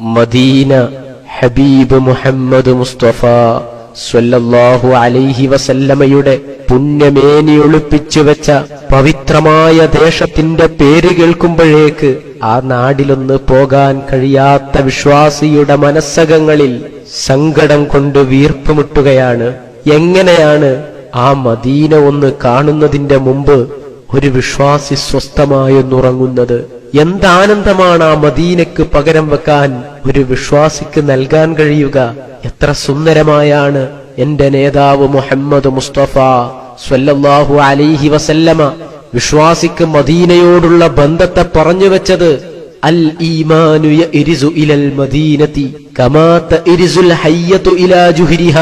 Medina Habib Muhammad Mustafa സ്വല്ലല്ലാഹു അലൈഹി വസല്ലമയുടെ പുണ്യമേനി ഒളിപ്പിച്ചു വെച്ച പവിത്രമായ ദേശത്തിന്റെ പേര് കേൾക്കുമ്പോഴേക്ക് ആ നാടിലൊന്ന് പോകാൻ കഴിയാത്ത വിശ്വാസിയുടെ മനസ്സകങ്ങളിൽ സങ്കടം കൊണ്ട് വീർപ്പുമുട്ടുകയാണ്. എങ്ങനെയാണ് ആ മദീന ഒന്ന് കാണുന്നതിന്റെ മുമ്പ് ഒരു വിശ്വാസി സ്വസ്ഥമായൊന്നുറങ്ങുന്നത് എന്താനന്ദമാണ് ആ മദീനക്ക് പകരം വെക്കാൻ ഒരു വിശ്വാസിക്ക് നൽകാൻ കഴിയുക? എത്ര സുന്ദരമായാണ് എന്റെ നേതാവ് മുഹമ്മദ് മുസ്തഫ സ്വല്ലല്ലാഹു അലൈഹി വസല്ലമ. വിശ്വാസിക്ക് മദീനയോടുള്ള ബന്ധത്തെ പറഞ്ഞു വെച്ചത് അൽ ഈമാനു ഇലൽ മദീനതി കമാ ഇരിസുൽ ഹയ്യതു ഇലാ ജുഹിരിഹ.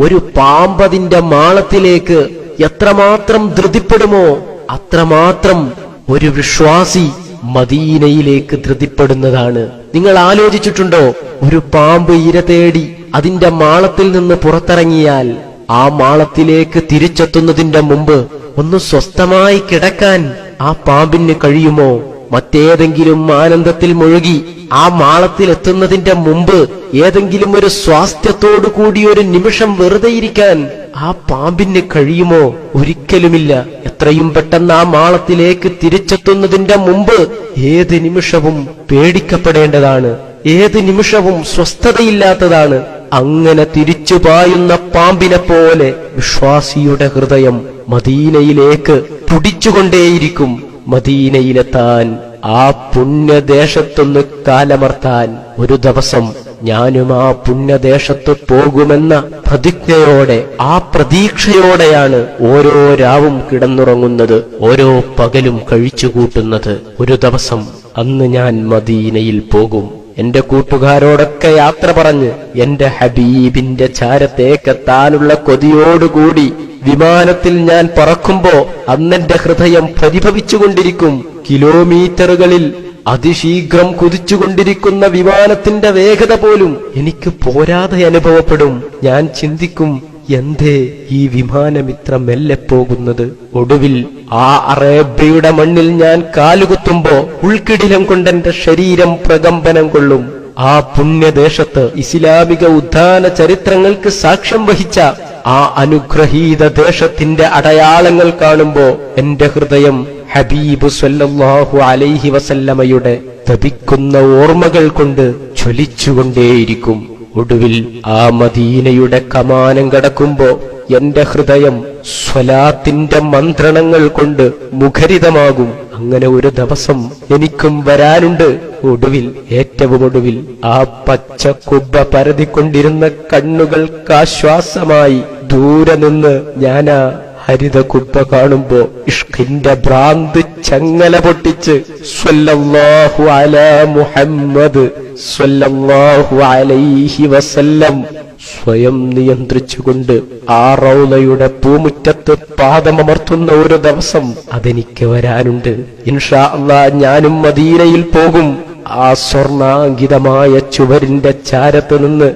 ഒരു പാമ്പതിന്റെ മാളത്തിലേക്ക് എത്രമാത്രം ധൃതിപ്പെടുമോ അത്രമാത്രം ഒരു വിശ്വാസി മദീനയിലേക്ക് ധൃതിപ്പെടുന്നതാണ്. നിങ്ങൾ ആലോചിച്ചിട്ടുണ്ടോ? ഒരു പാമ്പ് ഇര തേടി അതിന്റെ മാളത്തിൽ നിന്ന് പുറത്തിറങ്ങിയാൽ ആ മാളത്തിലേക്ക് തിരിച്ചെത്തുന്നതിന്റെ മുമ്പ് ഒന്ന് സ്വസ്ഥമായി കിടക്കാൻ ആ പാമ്പിന് കഴിയുമോ? മറ്റേതെങ്കിലും ആനന്ദത്തിൽ മുഴുകി ആ മാളത്തിലെത്തുന്നതിന്റെ മുമ്പ് ഏതെങ്കിലും ഒരു സ്വാസ്ഥ്യത്തോടു കൂടി ഒരു നിമിഷം വെറുതെ ഇരിക്കാൻ ആ പാമ്പിന് കഴിയുമോ? ഒരിക്കലുമില്ല. എത്രയും പെട്ടെന്ന് ആ മാളത്തിലേക്ക് തിരിച്ചെത്തുന്നതിന്റെ മുമ്പ് ഏത് നിമിഷവും പേടിക്കപ്പെടേണ്ടതാണ്. ഏത് നിമിഷവും സ്വസ്ഥതയില്ലാത്തതാണ്. അങ്ങനെ തിരിച്ചു പായുന്ന പാമ്പിനെ പോലെ വിശ്വാസിയുടെ ഹൃദയം മദീനയിലേക്ക് തുടിച്ചുകൊണ്ടേയിരിക്കും മദീനയിലെത്താൻ ആ പുണ്യദേശത്തൊന്ന് കാലമർത്താൻ ഒരു ദിവസം ഞാനും ആ പുണ്യദേശത്ത് പോകുമെന്ന പ്രതിജ്ഞയോടെ ആ പ്രതീക്ഷയോടെയാണ് ഓരോ രാവും കിടന്നുറങ്ങുന്നത് ഓരോ പകലും കഴിച്ചുകൂട്ടുന്നത്. ഒരു ദിവസം അന്ന് ഞാൻ മദീനയിൽ പോകും. എന്റെ കൂട്ടുകാരോടൊക്കെ യാത്ര പറഞ്ഞ് എന്റെ ഹബീബിന്റെ ചാരത്തേക്കെത്താനുള്ള കൊതിയോടുകൂടി വിമാനത്തിൽ ഞാൻ പറക്കുമ്പോ അന്നെന്റെ ഹൃദയം പ്രതിഭവിച്ചുകൊണ്ടിരിക്കും. കിലോമീറ്ററുകളിൽ അതിശീഘ്രം കുതിച്ചുകൊണ്ടിരിക്കുന്ന വിമാനത്തിന്റെ വേഗത പോലും എനിക്ക് പോരാതെ അനുഭവപ്പെടും. ഞാൻ ചിന്തിക്കും എന്തേ ഈ വിമാനം ഇത്ര മെല്ലെ പോകുന്നത്? ഒടുവിൽ ആ അറേബ്യയുടെ മണ്ണിൽ ഞാൻ കാലുകുത്തുമ്പോ ഉൾക്കിടിലം കൊണ്ടെന്റെ ശരീരം പ്രകമ്പനം കൊള്ളും. ആ പുണ്യദേശത്ത് ഇസ്ലാമിക ഉദ്ധാന ചരിത്രങ്ങൾക്ക് സാക്ഷ്യം വഹിച്ച ആ അനുഗ്രഹീത ദേശത്തിന്റെ അടയാളങ്ങൾ കാണുമ്പോ എന്റെ ഹൃദയം ഹബീബ് സ്വല്ലല്ലാഹു അലൈഹി വസല്ലമയുടെ തപിക്കുന്ന ഓർമ്മകൾ കൊണ്ട് ചൊലിച്ചുകൊണ്ടേയിരിക്കും ഒടുവിൽ ആ മദീനയുടെ കമാനം കടക്കുമ്പോ എന്റെ ഹൃദയം സ്വലാത്തിന്റെ മന്ത്രണങ്ങൾ കൊണ്ട് മുഖരിതമാകും. അങ്ങനെ ഒരു ദിവസം എനിക്കും വരാനുണ്ട്. ഒടുവിൽ ഏറ്റവും ഒടുവിൽ ആ പച്ച കുബ്ബ പരതിക്കൊണ്ടിരുന്ന കണ്ണുകൾക്കാശ്വാസമായി ദൂരെ നിന്ന് ഞാനാ ഹരിത കുപ്പ കാണുമ്പോ ഇഷ്കിന്റെ ഭ്രാന്ത് ചങ്ങല പൊട്ടിച്ച് സ്വല്ലല്ലാഹു മുഹമ്മദ് സ്വല്ലല്ലാഹു അലൈഹി വസല്ലം സ്വയം നിയന്ത്രിച്ചുകൊണ്ട് ആ റൗലയുടെ പൂമുറ്റത്ത് പാദമമർത്തുന്ന ഒരു ദിവസം അതെനിക്ക് വരാനുണ്ട്. ഇൻഷാ അള്ളാ ഞാനും മദീനയിൽ പോകും. ആ സ്വർണാങ്കിതമായ ചുവരിന്റെ ചാരത്ത് നിന്ന്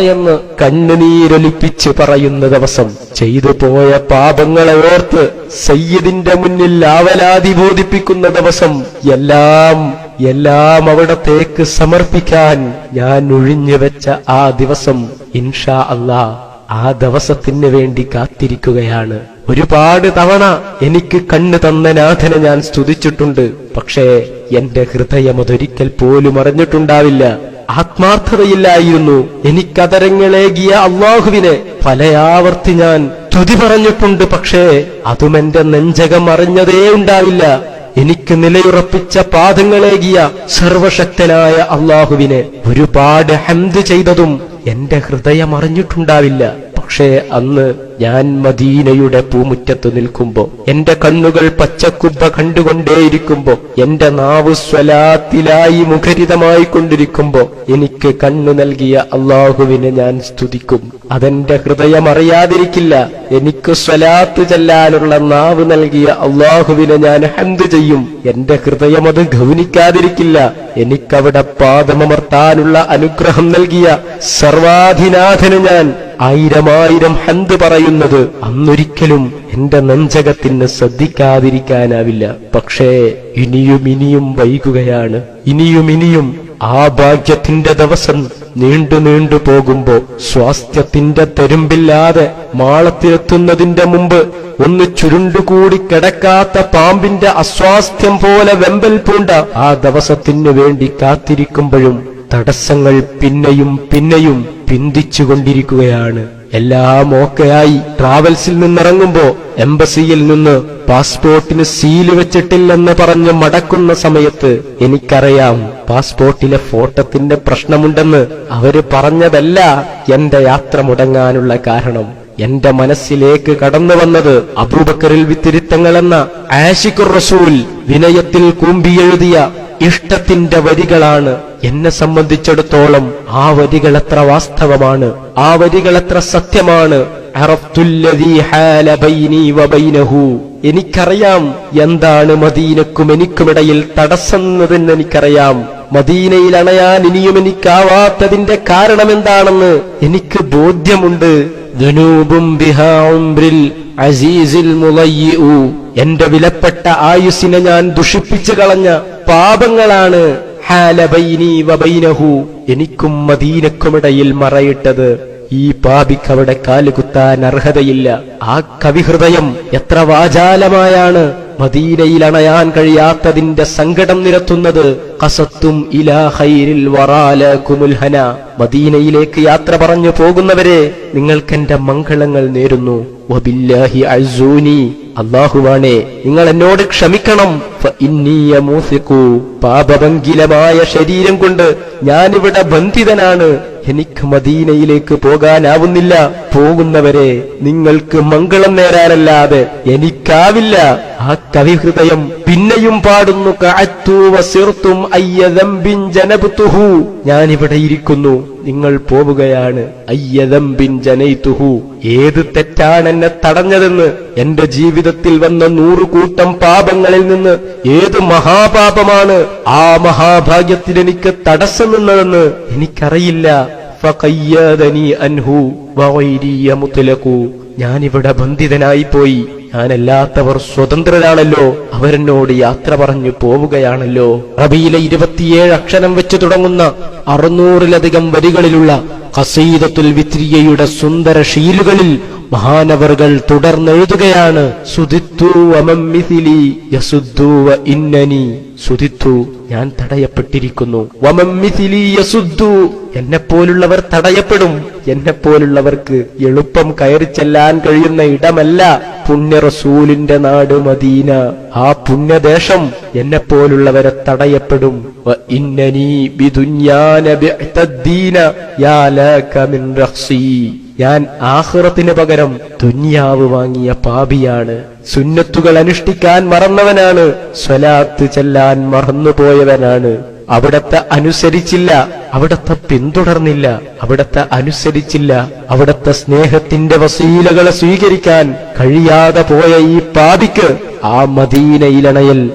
എന്ന് കണ്ണുനീരൊലിപ്പിച്ച് പറയുന്ന ദിവസം ചെയ്തു പോയ പാപങ്ങളെ ഓർത്ത് സയ്യിദിന്റെ മുന്നിൽ ആവലാതി ബോധിപ്പിക്കുന്ന ദിവസം എല്ലാം എല്ലാം അവിടത്തേക്ക് സമർപ്പിക്കാൻ ഞാൻ ഒഴിഞ്ഞു വെച്ച ആ ദിവസം ഇൻഷാ അള്ളാ ആ ദിവസത്തിന് വേണ്ടി കാത്തിരിക്കുകയാണ്. ഒരുപാട് തവണ എനിക്ക് കണ്ണ് തന്ന നാഥനെ ഞാൻ സ്തുതിച്ചിട്ടുണ്ട്. പക്ഷേ എന്റെ ഹൃദയം അതൊരിക്കൽ പോലും അറിഞ്ഞിട്ടുണ്ടാവില്ല. ആത്മാർത്ഥതയില്ലായിരുന്നു. എനിക്കതരങ്ങളേകിയ അള്ളാഹുവിനെ പലയാവർത്തി ഞാൻ തുതി പറഞ്ഞിട്ടുണ്ട്. പക്ഷേ അതും എന്റെ നെഞ്ചകം അറിഞ്ഞതേ ഉണ്ടാവില്ല. എനിക്ക് നിലയുറപ്പിച്ച പാദങ്ങളേകിയ സർവശക്തനായ അള്ളാഹുവിനെ ഒരുപാട് ഹംദ് ചെയ്തതും എന്റെ ഹൃദയം അറിഞ്ഞിട്ടുണ്ടാവില്ല. പക്ഷേ അന്ന് ഞാൻ മദീനയുടെ പൂമുറ്റത്ത് നിൽക്കുമ്പോ എന്റെ കണ്ണുകൾ പച്ചക്കുബ്ബ കണ്ടുകൊണ്ടേയിരിക്കുമ്പോ എന്റെ നാവ് സ്വലാത്തിലായി മുഖരിതമായി കൊണ്ടിരിക്കുമ്പോ എനിക്ക് കണ്ണു നൽകിയ അള്ളാഹുവിനെ ഞാൻ സ്തുതിക്കും. അതെന്റെ ഹൃദയം അറിയാതിരിക്കില്ല എനിക്ക് സ്വലാത്ത് ചെല്ലാനുള്ള നാവ് നൽകിയ അള്ളാഹുവിനെ ഞാൻ ഹന്ത് ചെയ്യും. എന്റെ ഹൃദയം അത് ഗൗനിക്കാതിരിക്കില്ല എനിക്കവിടെ പാദമമർത്താനുള്ള അനുഗ്രഹം നൽകിയ സർവാധിനാഥന് ഞാൻ ആയിരമായിരം ഹന്ത് പറയുന്നത് അന്നൊരിക്കലും എന്റെ നെഞ്ചകത്തിന് ശ്രദ്ധിക്കാതിരിക്കാനാവില്ല. പക്ഷേ ഇനിയും ഇനിയും വൈകുകയാണ്. ഇനിയും ഇനിയും ആ ഭാഗ്യത്തിന്റെ ദിവസം നീണ്ടു നീണ്ടു പോകുമ്പോ സ്വാസ്ഥ്യത്തിന്റെ തെരുമ്പില്ലാതെ മാളത്തിലെത്തുന്നതിന്റെ മുമ്പ് ഒന്ന് ചുരുണ്ടുകൂടി കിടക്കാത്ത പാമ്പിന്റെ അസ്വാസ്ഥ്യം പോലെ വെമ്പൽ പൂണ്ട ആ ദിവസത്തിനു വേണ്ടി കാത്തിരിക്കുമ്പോഴും തടസ്സങ്ങൾ പിന്നെയും പിന്നെയും പിന്തിച്ചുകൊണ്ടിരിക്കുകയാണ്. എല്ലാം ഓക്കെയായി. ട്രാവൽസിൽ നിന്നിറങ്ങുമ്പോ എംബസിയിൽ നിന്ന് പാസ്പോർട്ടിന് സീൽ വെച്ചിട്ടില്ലെന്ന് പറഞ്ഞ് മടക്കുന്ന സമയത്ത് എനിക്കറിയാം പാസ്പോർട്ടിലെ ഫോട്ടത്തിന്റെ പ്രശ്നമുണ്ടെന്ന് അവർ പറഞ്ഞതല്ല എന്റെ യാത്ര മുടങ്ങാനുള്ള കാരണം. എന്റെ മനസ്സിലേക്ക് കടന്നു വന്നത് അബൂബക്കറിൽ വിത്തിരുത്തങ്ങൾ എന്ന ആഷിഖുർ റസൂൽ വിനയത്തിൽ കൂമ്പിയെഴുതിയ ഇഷ്ടത്തിന്റെ വരികളാണ്. എന്നെ സംബന്ധിച്ചിടത്തോളം ആ വരികൾ എത്ര വാസ്തവമാണ്. ആ വരികൾ എത്ര സത്യമാണ്. എനിക്കറിയാം എന്താണ് മദീനക്കും എനിക്കുമിടയിൽ തടസ്സെന്നതെന്ന് എനിക്കറിയാം. മദീനയിൽ അണയാൻ ഇനിയും എനിക്കാവാത്തതിന്റെ കാരണം എന്താണെന്ന് എനിക്ക് ബോധ്യമുണ്ട്. അസീസിൽ എന്റെ വിലപ്പെട്ട ആയുസിനെ ഞാൻ ദുഷിപ്പിച്ചു കളഞ്ഞ പാപങ്ങളാണ്. എനിക്കും മദീനക്കുമിടയിൽ മറയിട്ടത്. ഈ പാപിക്ക് അവിടെ കാലുകുത്താൻ അർഹതയില്ല. ആ കവിഹൃദയം എത്ര വാചാലമായാണ്. മദീനയിൽ അണയാൻ കഴിയാത്തതിന്റെ സങ്കടം നിരത്തുന്നത്. കസത്തും ഇലാ വറാല കുമുൽഹന മദീനയിലേക്ക് യാത്ര പറഞ്ഞു പോകുന്നവരെ നിങ്ങൾക്കെന്റെ മംഗളങ്ങൾ നേരുന്നു. വബില്ലാഹി അള്ളാഹുവാണേ നിങ്ങൾ എന്നോട് ക്ഷമിക്കണം ഫ ഇന്നി യമൂസിഖു. പാപഭംഗിലമായ ശരീരം കൊണ്ട് ഞാനിവിടെ ബന്ധിതനാണ് എനിക്ക് മദീനയിലേക്ക് പോകാനാവുന്നില്ല. പോകുന്നവരെ നിങ്ങൾക്ക് മംഗളം നേരാനല്ലാതെ എനിക്കാവില്ല. ആ കവി ഹൃദയം പിന്നെയും പാടുന്നു. കഅത്തു വസിർത്തും അയ്യദംബിൻ ഞാൻ ഞാനിവിടെ ഇരിക്കുന്നു. നിങ്ങൾ പോവുകയാണ്. അയ്യതമ്പിൻ ജനൈതുഹു. ഏത് തെറ്റാണ് എന്നെ തടഞ്ഞതെന്ന്. എന്റെ ജീവിതത്തിൽ വന്ന നൂറുകൂട്ടം പാപങ്ങളിൽ നിന്ന് ഏത് മഹാപാപമാണ് ആ മഹാഭാഗ്യത്തിൽ എനിക്ക് തടസ്സം നിന്നതെന്ന് എനിക്കറിയില്ല. ഞാനിവിടെ ബന്ധിതനായി പോയി. ഞാനല്ലാത്തവർ സ്വതന്ത്രരാണല്ലോ. അവരെന്നോട് യാത്ര പറഞ്ഞു പോവുകയാണല്ലോ. റബിയിലെ ഇരുപത്തിയേഴ് അക്ഷരം വെച്ച് തുടങ്ങുന്ന അറുന്നൂറിലധികം വരികളിലുള്ള ഖസീദത്തുൽ വിത്രിയയുടെ സുന്ദര ഷീലുകളിൽ മഹാനവറുകൾ തുടർന്നെഴുതുകയാണ്. യസുദ്ദു വ ഇന്നനി. ഞാൻ തടയപ്പെട്ടിരിക്കുന്നു. വമമ്മിഥിലി യസുദ്ദു. എന്നെപ്പോലുള്ളവർ തടയപ്പെടും. എന്നെ പോലുള്ളവർക്ക് എളുപ്പം കയറി ചെല്ലാൻ കഴിയുന്ന ഇടമല്ല. പുണ്യ റസൂലിന്റെ നാട് മദീന. ആ പുണ്യദേശം എന്നെ പോലുള്ളവരെ തടയപ്പെടും ഇന്നനി ബിഅ്തദ്ദീന യാ ഞാൻ ആഹ്റത്തിന് പകരം ദുന്യാവ് വാങ്ങിയ പാപിയാണ്. സുന്നത്തുകൾ അനുഷ്ഠിക്കാൻ മറന്നവനാണ്. സ്വലാത്ത് ചെല്ലാൻ മറന്നുപോയവനാണ്. അവിടത്തെ അനുസരിച്ചില്ല അവിടത്തെ പിന്തുടർന്നില്ല അവിടത്തെ അനുസരിച്ചില്ല. അവിടത്തെ സ്നേഹത്തിന്റെ വസീലകളെ സ്വീകരിക്കാൻ കഴിയാതെ പോയ ഈ പാപിക്ക് ആ മദീനയിലണയൽ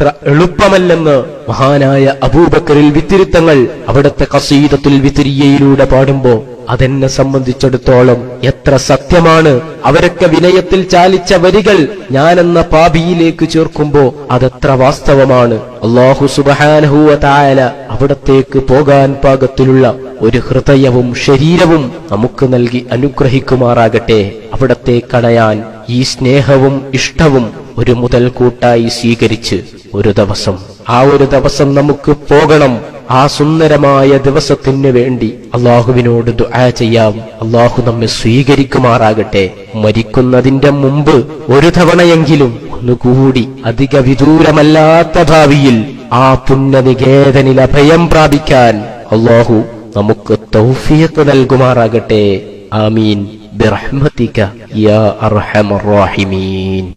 അത്ര എളുപ്പമല്ലെന്ന് മഹാനായ അബൂബക്കറിൽ വിത്തിരുത്തങ്ങൾ അവിടുത്തെ കസീതത്തിൽ വിത്തിരിയയിലൂടെ പാടുമ്പോ അതെന്നെ സംബന്ധിച്ചിടത്തോളം എത്ര സത്യമാണ്. അവരൊക്കെ വിനയത്തിൽ ചാലിച്ച വരികൾ ഞാനെന്ന പാപിയിലേക്ക് ചേർക്കുമ്പോ അതെത്ര വാസ്തവമാണ്. അള്ളാഹു സുബഹാനഹുവ തായാല അവിടത്തേക്ക് പോകാൻ പാകത്തിലുള്ള ഒരു ഹൃദയവും ശരീരവും നമുക്ക് നൽകി അനുഗ്രഹിക്കുമാറാകട്ടെ. അവിടത്തെ കടയാൻ ഈ സ്നേഹവും ഇഷ്ടവും ഒരു മുതൽക്കൂട്ടായി സ്വീകരിച്ച് ഒരു ദിവസം. ആ ഒരു ദിവസം നമുക്ക് പോകണം. ആ സുന്ദരമായ ദിവസത്തിന് വേണ്ടി അള്ളാഹുവിനോട് ദുആ ചെയ്യാം. അള്ളാഹു നമ്മെ സ്വീകരിക്കുമാറാകട്ടെ. മരിക്കുന്നതിന്റെ മുമ്പ് ഒരു തവണയെങ്കിലും ഒന്നുകൂടി അധിക വിദൂരമല്ലാത്ത ഭാവിയിൽ ആ പുണ്യനികേതനിൽ അഭയം പ്രാപിക്കാൻ അള്ളാഹു നമുക്ക് തൗഫീഖ് നൽകുമാറാകട്ടെ. ആമീൻ. ബിറഹ്മതിക യാ അർഹമർ റാഹിമീൻ.